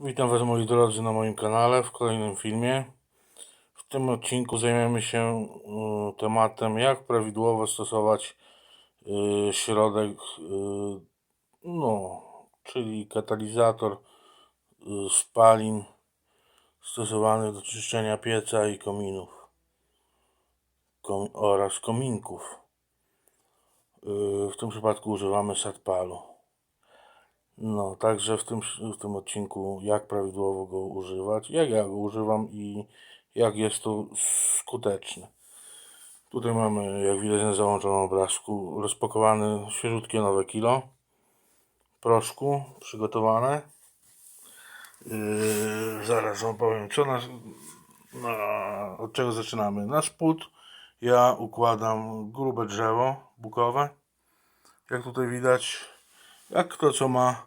Witam Was moi drodzy na moim kanale w kolejnym filmie. W tym odcinku zajmiemy się y, tematem jak prawidłowo stosować y, środek y, no, czyli katalizator spalin stosowany do czyszczenia pieca i kominów kom, oraz kominków. W tym przypadku używamy satpalu. No, także w tym, w tym odcinku jak prawidłowo go używać, jak ja go używam i jak jest to skuteczne. Tutaj mamy, jak widać na załączonym obrazku, rozpakowane świeżutkie nowe kilo proszku przygotowane. Yy, zaraz wam powiem, co nas, na, od czego zaczynamy. Na spód ja układam grube drzewo bukowe. Jak tutaj widać, jak kto co ma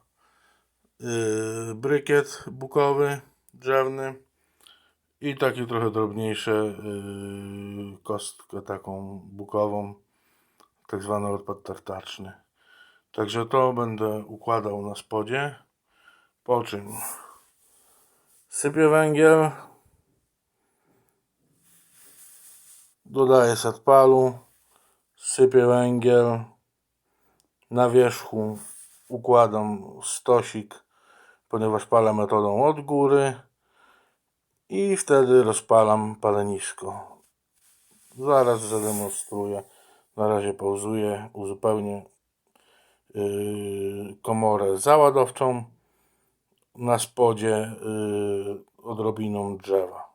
yy, brykiet bukowy, drzewny i takie trochę drobniejsze yy, kostkę taką bukową, tak zwany odpad tartaczny. Także to będę układał na spodzie, po czym sypię węgiel, dodaję satpalu, sypię węgiel, na wierzchu układam stosik, ponieważ palę metodą od góry i wtedy rozpalam palenisko. Zaraz zademonstruję. Na razie pauzuję, uzupełnię yy, komorę załadowczą na spodzie yy, odrobiną drzewa.